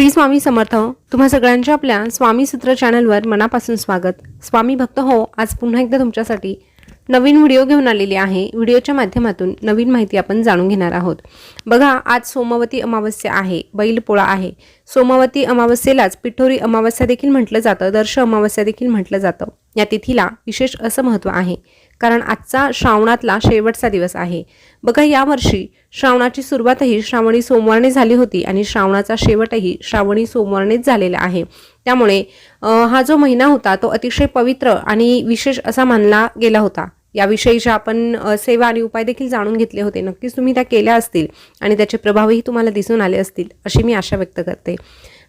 श्री स्वामी समर्थ तुम्हा सगळ्यांच्या आपल्या स्वामी सूत्र चॅनलवर मनापासून स्वागत. स्वामी भक्त हो आज पुन्हा एकदा तुमच्यासाठी नवीन व्हिडिओ घेऊन आलेली आहे. व्हिडिओच्या माध्यमातून नवीन माहिती आपण जाणून घेणार आहोत. बघा आज सोमवती अमावस्या आहे बैलपोळा आहे. सोमवती अमावस्येलाच पिठोरी अमावस्या देखील म्हटलं जातं दर्श अमावस्या देखील म्हटलं जातं. या तिथीला विशेष असं महत्त्व आहे. कारण आजचा श्रावणातला शेवटचा दिवस आहे. बघा यावर्षी श्रावणाची सुरुवातही श्रावणी सोमवारने झाली होती आणि श्रावणाचा शेवटही श्रावणी सोमवारनेच झालेला आहे. त्यामुळे हा जो महिना होता तो अतिशय पवित्र आणि विशेष असा मानला गेला होता. याविषयीच्या आपण सेवा आणि उपाय देखील जाणून घेतले होते नक्कीच तुम्ही त्या केल्या असतील आणि त्याचे प्रभावही तुम्हाला दिसून आले असतील अशी मी आशा व्यक्त करते.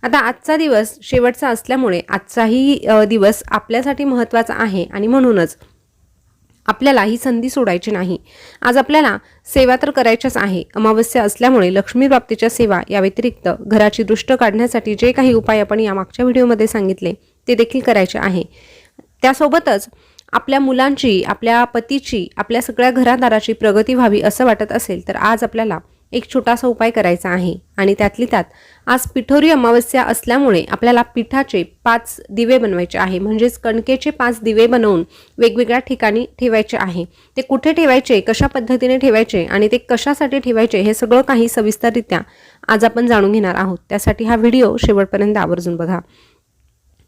आता आजचा दिवस शेवटचा असल्यामुळे आजचाही दिवस आपल्यासाठी महत्त्वाचा आहे आणि म्हणूनच आपल्याला ही संधी सोडायची नाही. आज आपल्याला सेवा तर करायच्याच आहे. अमावस्या असल्यामुळे लक्ष्मी प्राप्तीच्या सेवा या व्यतिरिक्त घराची दृष्ट काढण्यासाठी जे काही उपाय आपण या मागच्या व्हिडिओमध्ये सांगितले ते देखील करायचे आहे. त्यासोबतच आपल्या मुलांची आपल्या पतीची आपल्या सगळ्या घरादाराची प्रगती व्हावी असं वाटत असेल तर आज आपल्याला एक छोटासा उपाय करायचा आहे. आणि त्यातली त्यात आज पिठोरी अमावस्या असल्यामुळे आपल्याला पिठाचे पाच दिवे बनवायचे आहे. म्हणजेच कणकेचे पाच दिवे बनवून वेगवेगळ्या ठिकाणी ठेवायचे आहे. ते कुठे ठेवायचे कशा पद्धतीने ठेवायचे आणि ते कशासाठी ठेवायचे हे सगळं काही सविस्तररित्या आज आपण जाणून घेणार आहोत. त्यासाठी हा व्हिडिओ शेवटपर्यंत आवर्जून बघा.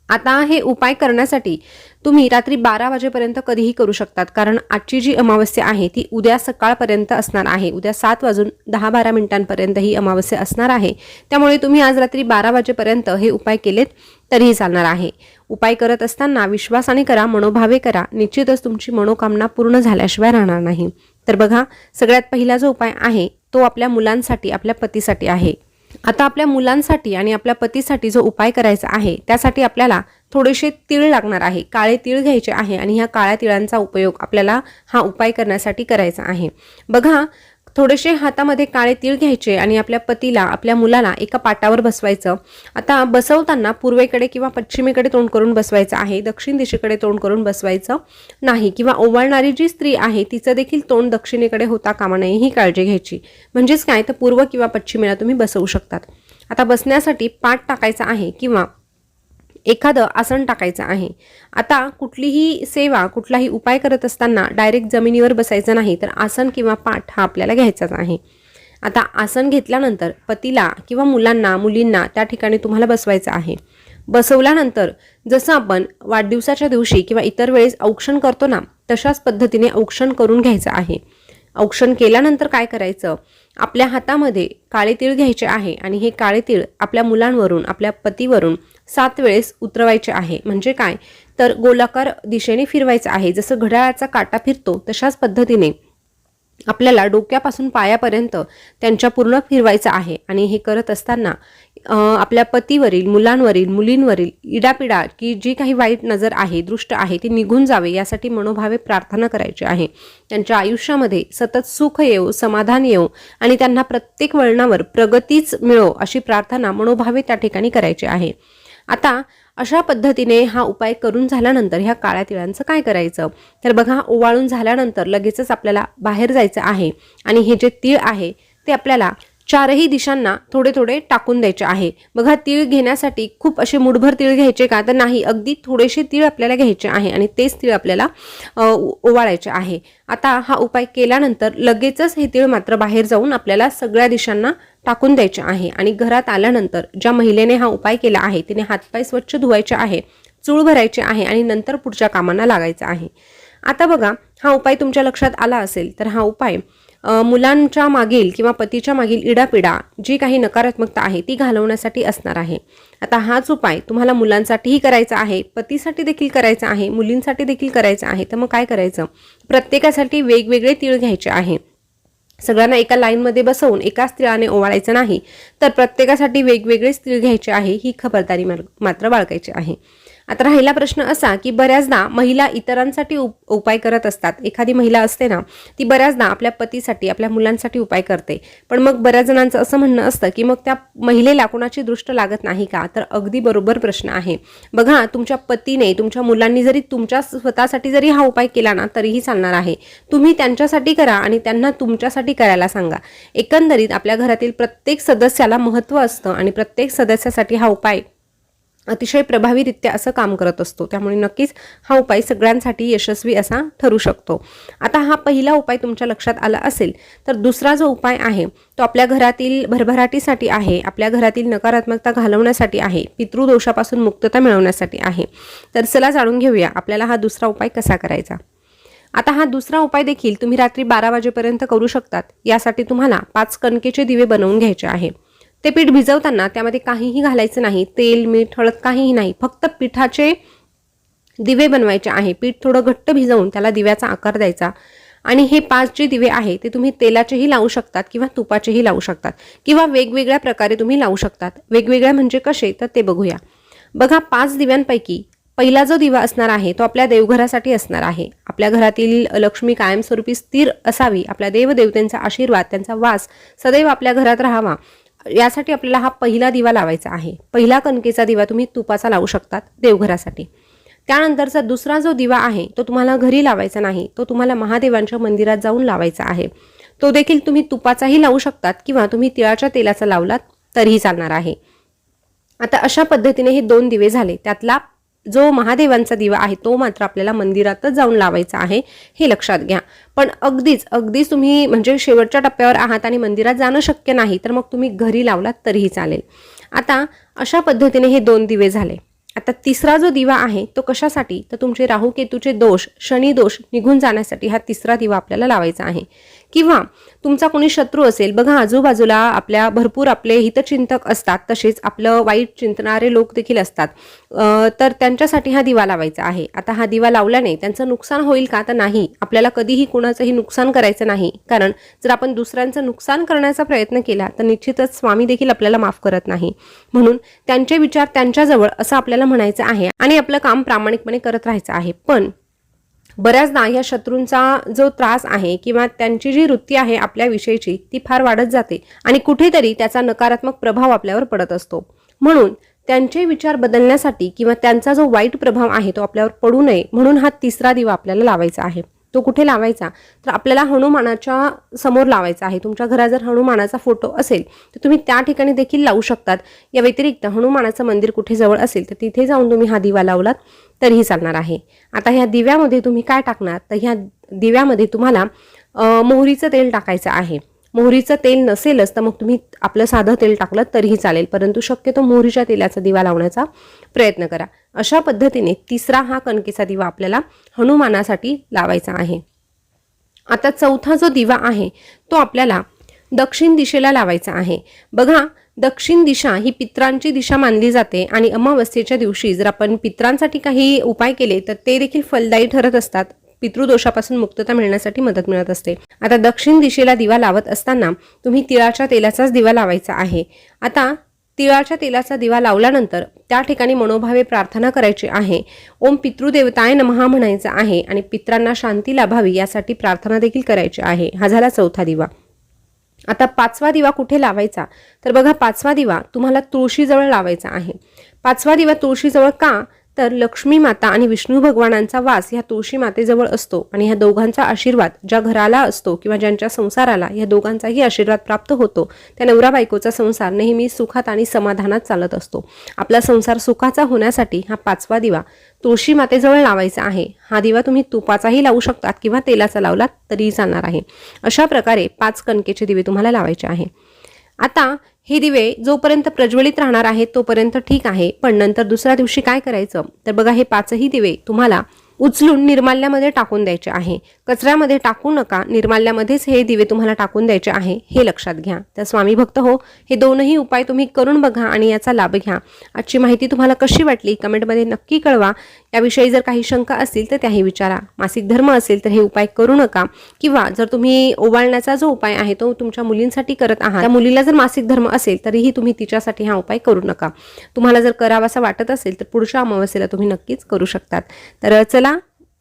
आता हे उपाय करण्यासाठी तुम्ही रात्री बारा वाजेपर्यंत कधीही करू शकतात कारण आजची जी अमावस्या आहे ती उद्या सकाळपर्यंत असणार आहे. उद्या सात वाजून दहा बारा मिनिटांपर्यंत ही अमावस्या असणार आहे. त्यामुळे तुम्ही आज रात्री बारा वाजेपर्यंत हे उपाय केलेत तरीही चालणार आहे. उपाय करत असताना विश्वासाने करा मनोभावे करा. निश्चितच तुमची मनोकामना पूर्ण झाल्याशिवाय राहणार नाही. तर बघा सगळ्यात पहिला जो उपाय आहे तो आपल्या मुलांसाठी आपल्या पतीसाठी आहे. आता आपल्या मुलांसाठी आणि आपल्या पतीसाठी जो उपाय करायचा आहे त्यासाठी आपल्याला थोडेसे तीळ लागणार आहे. काळे तीळ घ्यायचे आहे आणि ह्या काळ्या तिळांचा उपयोग आपल्याला हा उपाय करण्यासाठी करायचा आहे. बघा थोडेसे हातामध्ये काळे तीळ घ्यायचे आणि आपल्या पतीला आपल्या मुलाला एका पाटावर बसवायचं. आता बसवताना पूर्वेकडे किंवा पश्चिमेकडे तोंड करून बसवायचं आहे. दक्षिण दिशेकडे तोंड करून बसवायचं नाही किंवा ओवाळणारी जी स्त्री आहे तिचं देखील तोंड दक्षिणेकडे होता कामा नये ही काळजी घ्यायची. म्हणजेच काय? तर पूर्व किंवा पश्चिमेला तुम्ही बसवू शकतात. आता बसण्यासाठी पाठ टाकायचा आहे किंवा एखादं आसन टाकायचं आहे. आता कुठलीही सेवा कुठलाही उपाय करत असताना डायरेक्ट जमिनीवर बसायचं नाही तर आसन किंवा पाठ हा आपल्याला घ्यायचाच आहे. आता आसन घेतल्यानंतर पतीला किंवा मुलांना मुलींना त्या ठिकाणी तुम्हाला बसवायचं आहे. बसवल्यानंतर जसं आपण वाढदिवसाच्या दिवशी किंवा इतर वेळेस औक्षण करतो ना तशाच पद्धतीने औक्षण करून घ्यायचं आहे. औक्षण केल्यानंतर काय करायचं? आपल्या हातामध्ये काळे तीळ घ्यायचे आहे आणि हे काळे तीळ आपल्या मुलांवरून आपल्या पतीवरून सात वेळेस उतरवायचे आहे. म्हणजे काय? तर गोलाकार दिशेने फिरवायचं आहे. जसं घड्याळाचा काटा फिरतो तशाच पद्धतीने आपल्याला डोक्यापासून पायापर्यंत त्यांच्या पूर्ण फिरवायचं आहे. आणि हे करत असताना आपल्या पतीवरील मुलांवरील मुलींवरील इडापिडा की जी काही वाईट नजर आहे दृष्ट आहे ती निघून जावे यासाठी मनोभावे प्रार्थना करायची आहे. त्यांच्या आयुष्यामध्ये सतत सुख येऊ समाधान येऊ आणि त्यांना प्रत्येक वळणावर प्रगतीच मिळो अशी प्रार्थना मनोभावे त्या ठिकाणी करायची आहे. आता अशा पद्धतीने हा उपाय करून झाल्यानंतर ह्या काळ्या तिळांचं काय करायचं? तर बघा ओवाळून झाल्यानंतर लगेचच आपल्याला बाहेर जायचं आहे आणि हे जे तीळ आहे ते आपल्याला चारही दिशांना थोडे थोडे टाकून द्यायचे आहे. बघा तीळ घेण्यासाठी खूप असे मुठभर तीळ घ्यायचे का? तर नाही अगदी थोडेसे तीळ आपल्याला घ्यायचे आहे आणि तेच तीळ आपल्याला ओवाळायचे आहे. आता हा उपाय केल्यानंतर लगेचच हे तीळ मात्र बाहेर जाऊन आपल्याला सगळ्या दिशांना टाकून द्यायचे आहे. आणि घरात आल्यानंतर ज्या महिलेने हा उपाय केला आहे तिने हातपाय स्वच्छ धुवायचे आहे चूळ भरायचे आहे आणि नंतर पुढच्या कामांना लागायचं आहे. आता बघा हा उपाय तुमच्या लक्षात आला असेल तर हा उपाय मुलांच्या मागील किंवा पतीच्या मागील इडापिडा जी काही नकारात्मकता आहे ती घालवण्यासाठी असणार आहे. आता हाच उपाय तुम्हाला मुलांसाठीही करायचा आहे पतीसाठी देखील करायचा आहे मुलींसाठी देखील करायचा आहे तर मग काय करायचं? प्रत्येकासाठी वेगवेगळे तीळ घ्यायचे आहे. सगळ्यांना एका लाईनमध्ये बसवून एकाच तिळाने ओवाळायचं नाही तर प्रत्येकासाठी वेगवेगळेच तीळ घ्यायचे आहे ही खबरदारी मात्र बाळगायची आहे. आता राहिला प्रश्न असा की बऱ्याचदा महिला इतरांसाठी उप उपाय करत असतात. एखादी महिला असते ना ती बऱ्याचदा आपल्या पतीसाठी आपल्या मुलांसाठी उपाय करते. पण मग बऱ्याच जणांचं असं म्हणणं असतं की मग त्या महिलेला कोणाची दृष्ट लागत नाही का? तर अगदी बरोबर प्रश्न आहे. बघा तुमच्या पतीने तुमच्या मुलांनी जरी तुमच्या स्वतःसाठी जरी हा उपाय केला ना तरीही चालणार आहे. तुम्ही त्यांच्यासाठी करा आणि त्यांना तुमच्यासाठी करायला सांगा. एकंदरीत आपल्या घरातील प्रत्येक सदस्याला महत्त्व असतं आणि प्रत्येक सदस्यासाठी हा उपाय अतिशय प्रभावीरित्या असं काम करत असतो. त्यामुळे नक्कीच हा उपाय सगळ्यांसाठी यशस्वी असा ठरू शकतो. आता हा पहिला उपाय तुमच्या लक्षात आला असेल तर दुसरा जो उपाय आहे तो आपल्या घरातील भरभराटीसाठी आहे आपल्या घरातील नकारात्मकता घालवण्यासाठी आहे पितृदोषापासून मुक्तता मिळवण्यासाठी आहे. तर चला जाणून घेऊया आपल्याला हा दुसरा उपाय कसा करायचा? आता हा दुसरा उपाय देखील तुम्ही रात्री बारा वाजेपर्यंत करू शकतात. यासाठी तुम्हाला पाच कणकेचे दिवे बनवून घ्यायचे आहे. ते पीठ भिजवताना त्यामध्ये काहीही घालायचं नाही. तेल मीठ हळद काहीही नाही. फक्त पिठाचे दिवे बनवायचे आहे. पीठ थोडं घट्ट भिजवून त्याला दिव्याचा आकार द्यायचा. आणि हे पाच जे दिवे आहे ते तुम्ही तेलाचेही लावू शकतात किंवा तुपाचेही लावू शकतात किंवा वेगवेगळ्या प्रकारे तुम्ही लावू शकतात. वेगवेगळ्या म्हणजे कसे? तर ते बघूया. बघा पाच दिव्यांपैकी पहिला जो दिवा असणार आहे तो आपल्या देवघरासाठी असणार आहे. आपल्या घरातील लक्ष्मी कायमस्वरूपी स्थिर असावी. आपल्या देवदेवतेंचा आशीर्वाद त्यांचा वास सदैव आपल्या घरात राहावा. यासाठी आपल्याला हा पहिला दिवा लावायचा आहे. पहिला कणकेचा दिवा तुम्ही तुपाचा लावू शकतात देवघरासाठी. त्यानंतरचा दुसरा जो दिवा आहे तो तुम्हाला घरी लावायचा नाही तो तुम्हाला महादेवांच्या मंदिरात जाऊन लावायचा आहे. तो देखील तुम्ही तुपाचाही लावू शकतात किंवा तुम्ही तिळाच्या तेलाचा लावलात तरीही चालणार आहे. आता अशा पद्धतीने हे दोन दिवे झाले. त्यातला जो महादेवांचा दिवा आहे तो मात्र आपल्याला मंदिरातच जाऊन लावायचा आहे हे लक्षात घ्या. पण अगदीच अगदीच तुम्ही म्हणजे शेवटच्या टप्प्यावर आहात आणि मंदिरात जाणं शक्य नाही तर मग तुम्ही घरी लावलात तरीही चालेल. आता अशा पद्धतीने हे दोन दिवे झाले. आता तिसरा जो दिवा आहे तो कशासाठी? तर तुमचे राहू केतूचे दोष शनी दोष निघून जाण्यासाठी हा तिसरा दिवा आपल्याला लावायचा आहे. किंवा तुमचा कोणी शत्रू असेल बघा आजूबाजूला आपल्या भरपूर आपले हितचिंतक असतात तसेच आपलं वाईट चिंतणारे लोक देखील असतात. तर त्यांच्यासाठी हा दिवा लावायचा आहे. आता हा दिवा लावल्याने त्यांचं नुकसान होईल का? तर नाही. आपल्याला कधीही कुणाचंही नुकसान करायचं नाही. कारण जर आपण दुसऱ्यांचं नुकसान करण्याचा प्रयत्न केला तर निश्चितच स्वामी देखील आपल्याला माफ करत नाही. म्हणून त्यांचे विचार त्यांच्याजवळ असं आपल्याला म्हणायचं आहे आणि आपलं काम प्रामाणिकपणे करत राहायचं आहे. पण बऱ्याचदा या शत्रूंचा जो त्रास आहे किंवा त्यांची जी वृत्ती आहे आपल्याविषयीची ती फार वाढत जाते आणि कुठेतरी त्याचा नकारात्मक प्रभाव आपल्यावर पडत असतो. म्हणून त्यांचे विचार बदलण्यासाठी किंवा त्यांचा जो वाईट प्रभाव आहे तो आपल्यावर पडू नये म्हणून हा तिसरा दिवा आपल्याला लावायचा आहे. तो कुठे लावायचा? तर आपल्याला हनुमानाच्या समोर लावायचा आहे. तुमच्या घरात जर हनुमानाचा फोटो असेल तर तुम्ही त्या ठिकाणी देखील लावू शकतात. या व्यतिरिक्त हनुमानाचं मंदिर कुठे जवळ असेल तर तिथे जाऊन तुम्ही हा दिवा लावलात तरीही चालणार आहे. आता ह्या दिव्यामध्ये तुम्ही काय टाकणार? तर ह्या दिव्यामध्ये तुम्हाला मोहरीचं तेल टाकायचं आहे. मोहरीचं तेल नसेलच तर मग तुम्ही आपलं साधं तेल टाकलं तरीही चालेल. परंतु शक्यतो मोहरीच्या तेलाचा दिवा लावण्याचा प्रयत्न करा. अशा पद्धतीने तिसरा हा कणकेचा दिवा आपल्याला हनुमानासाठी लावायचा आहे. आता चौथा जो दिवा आहे तो आपल्याला दक्षिण दिशेला लावायचा आहे. बघा दक्षिण दिशा ही पित्रांची दिशा मानली जाते आणि अमावस्येच्या दिवशी जर आपण पित्रांसाठी काही उपाय केले तर ते देखील फलदायी ठरत असतात. पितृदोषापासून मुक्तता मिळण्यासाठी मदत मिळत असते. आता दक्षिण दिशेला दिवा लावत असताना तुम्ही तिळाच्या तेलाचाच दिवा लावायचा आहे. आता तिळाच्या तेलाचा दिवा लावल्यानंतर त्या ठिकाणी मनोभावे प्रार्थना करायची आहे. ओम पितृदेवताय नमहा म्हणायचं आहे आणि पित्रांना शांती लाभावी यासाठी प्रार्थना देखील करायची आहे. हा झाला चौथा दिवा. आता पाचवा दिवा कुठे लावायचा? तर बघा पाचवा दिवा तुम्हाला तुळशीजवळ लावायचा आहे. पाचवा दिवा तुळशीजवळ का? तर लक्ष्मी माता आणि विष्णू भगवानांचा वास ह्या तुळशी मातेजवळ असतो आणि ह्या दोघांचा आशीर्वाद ज्या घराला असतो किंवा ज्यांच्या संसाराला ह्या दोघांचाही आशीर्वाद प्राप्त होतो त्या नवरा बायकोचा संसार नेहमी सुखात आणि समाधानात चालत असतो. आपला संसार सुखाचा होण्यासाठी हा पाचवा दिवा तुळशी मातेजवळ लावायचा आहे. हा दिवा तुम्ही तुपाचाही लावू शकतात किंवा तेलाचा लावलात तरीही चालणार आहे. अशा प्रकारे पाच कणकेचे दिवे तुम्हाला लावायचे आहे. आता हे दिवे जोपर्यंत प्रज्वलित राहणार आहेत तोपर्यंत ठीक आहे. पण नंतर दुसऱ्या दिवशी काय करायचं? तर बघा हे पाचही दिवे तुम्हाला उचलून निर्माल्यामध्ये टाकून द्यायचे आहे. कचऱ्यामध्ये टाकू नका निर्माल्यामध्येच हे दिवे तुम्हाला टाकून द्यायचे आहे हे लक्षात घ्या. तर स्वामी भक्त हो हे दोनही उपाय तुम्ही करून बघा आणि याचा लाभ घ्या. आजची माहिती तुम्हाला कशी वाटली कमेंटमध्ये नक्की कळवा. याविषयी जर काही शंका असतील तर त्याही विचारा. मासिक धर्म असेल तर हे उपाय करू नका. किंवा जर तुम्ही ओवाळण्याचा जो उपाय आहे तो तुमच्या मुलींसाठी करत आहात त्या मुलीला जर मासिक धर्म असेल तरीही तुम्ही तिच्यासाठी हा उपाय करू नका. तुम्हाला जर करावासा वाटत असेल तर पुढच्या अमावस्येला तुम्ही नक्कीच करू शकतात. तर चला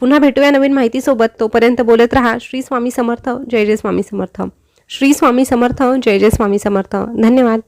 पुन्हा भेटूया नवीन माहितीसोबत. तोपर्यंत बोलत राहा. श्री स्वामी समर्थ. जय जय स्वामी समर्थ. श्री स्वामी समर्थ. जय जय स्वामी समर्थ. धन्यवाद.